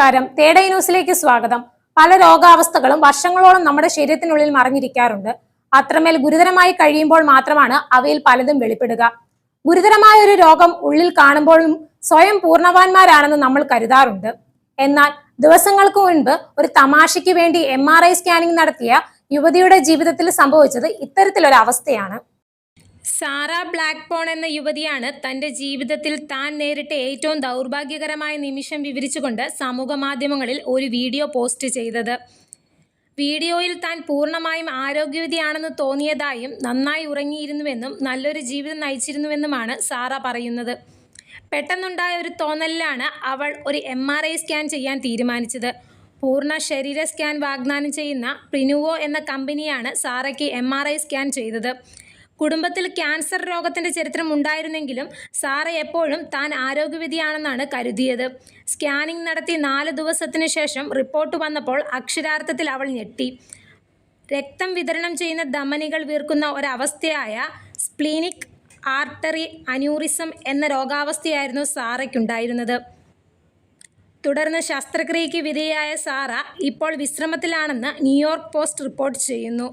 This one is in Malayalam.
നമസ്കാരം. തേടൈ ന്യൂസിലേക്ക് സ്വാഗതം. പല രോഗാവസ്ഥകളും വർഷങ്ങളോളം നമ്മുടെ ശരീരത്തിനുള്ളിൽ മറിഞ്ഞിരിക്കാറുണ്ട്. അത്രമേൽ ഗുരുതരമായി കഴിയുമ്പോൾ മാത്രമാണ് അവയിൽ പലതും വെളിപ്പെടുക. ഗുരുതരമായ ഒരു രോഗം ഉള്ളിൽ കാണുമ്പോഴും സ്വയം പൂർണവാന്മാരാണെന്ന് നമ്മൾ കരുതാറുണ്ട്. എന്നാൽ ദിവസങ്ങൾക്ക് മുൻപ് ഒരു തമാശയ്ക്ക് വേണ്ടി എം ആർ ഐ സ്കാനിംഗ് നടത്തിയ യുവതിയുടെ ജീവിതത്തിൽ സംഭവിച്ചത് ഇത്തരത്തിലൊരു അവസ്ഥയാണ് സാറ ബ്ലാക്ക്പോൺ എന്ന യുവതിയാണ് തന്റെ ജീവിതത്തിൽ താൻ നേരിട്ട ഏറ്റവും ദൗർഭാഗ്യകരമായ നിമിഷം വിവരിച്ചുകൊണ്ട് സമൂഹ മാധ്യമങ്ങളിൽ ഒരു വീഡിയോ പോസ്റ്റ് ചെയ്തത്. വീഡിയോയിൽ താൻ പൂർണമായും ആരോഗ്യവതിയാണെന്ന് തോന്നിയതായും നന്നായി ഉറങ്ങിയിരുന്നുവെന്നും നല്ലൊരു ജീവിതം നയിച്ചിരുന്നുവെന്നുമാണ് സാറ പറയുന്നത്. പെട്ടെന്നുണ്ടായ ഒരു തോന്നലിലാണ് അവൾ ഒരു എം ആർ ഐ സ്കാൻ ചെയ്യാൻ തീരുമാനിച്ചത്. പൂർണ ശരീര സ്കാൻ വാഗ്ദാനം ചെയ്യുന്ന പ്രിനുവോ എന്ന കമ്പനിയാണ് സാറയ്ക്ക് എം ആർ ഐ സ്കാൻ ചെയ്തത്. കുടുംബത്തിൽ ക്യാൻസർ രോഗത്തിന്റെ ചരിത്രം ഉണ്ടായിരുന്നെങ്കിലും സാറ എപ്പോഴും താൻ ആരോഗ്യവിധിയാണെന്നാണ് കരുതിയത്. സ്കാനിംഗ് നടത്തി നാല് ദിവസത്തിനു ശേഷം റിപ്പോർട്ട് വന്നപ്പോൾ അക്ഷരാർത്ഥത്തിൽ അവൾ ഞെട്ടി. രക്തം വിതരണം ചെയ്യുന്ന ധമനികൾ വീർക്കുന്ന ഒരവസ്ഥയായ സ്പ്ലീനിക് ആർട്ടറി അന്യൂറിസം എന്ന രോഗാവസ്ഥയായിരുന്നു സാറയ്ക്കുണ്ടായിരുന്നത്. തുടർന്ന് ശസ്ത്രക്രിയയ്ക്ക് വിധേയായ സാറ ഇപ്പോൾ വിശ്രമത്തിലാണെന്ന് ന്യൂയോർക്ക് പോസ്റ്റ് റിപ്പോർട്ട് ചെയ്യുന്നു.